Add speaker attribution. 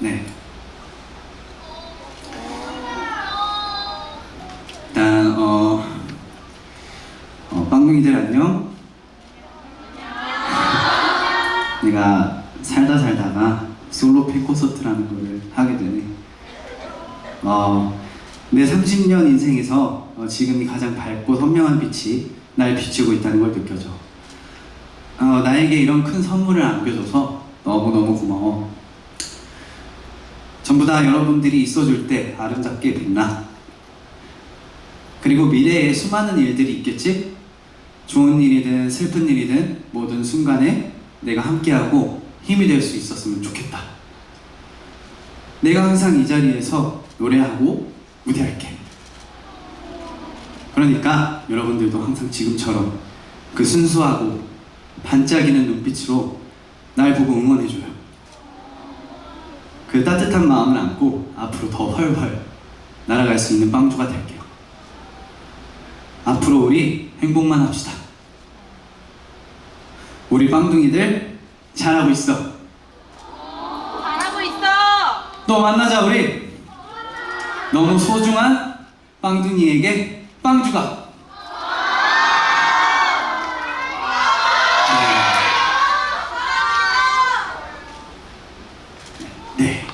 Speaker 1: 네. 일단 어, 어 빵둥이들 안녕. 내가 살다 살다가 솔로 팬콘서트라는 거를 하게 되네. 어, 내 30년 인생에서 어, 지금이 가장 밝고 선명한 빛이 날 비추고 있다는 걸 느껴져. 어, 나에게 이런 큰 선물을 안겨줘서 너무너무 고마워. 전부 다 여러분들이 있어줄 때 아름답게 빛나. 그리고 미래에 수많은 일들이 있겠지? 좋은 일이든 슬픈 일이든 모든 순간에 내가 함께하고 힘이 될 수 있었으면 좋겠다. 내가 항상 이 자리에서 노래하고 무대할게. 그러니까 여러분들도 항상 지금처럼 그 순수하고 반짝이는 눈빛으로 날 보고 응원해줘요. 그 따뜻한 마음을 안고 앞으로 더 훨훨 날아갈 수 있는 빵주가 될게요. 앞으로 우리 행복만 합시다. 우리 빵둥이들 잘하고 있어.
Speaker 2: 잘하고 있어.
Speaker 1: 또 만나자 우리. 너무 소중한 빵둥이에게 빵주가 day.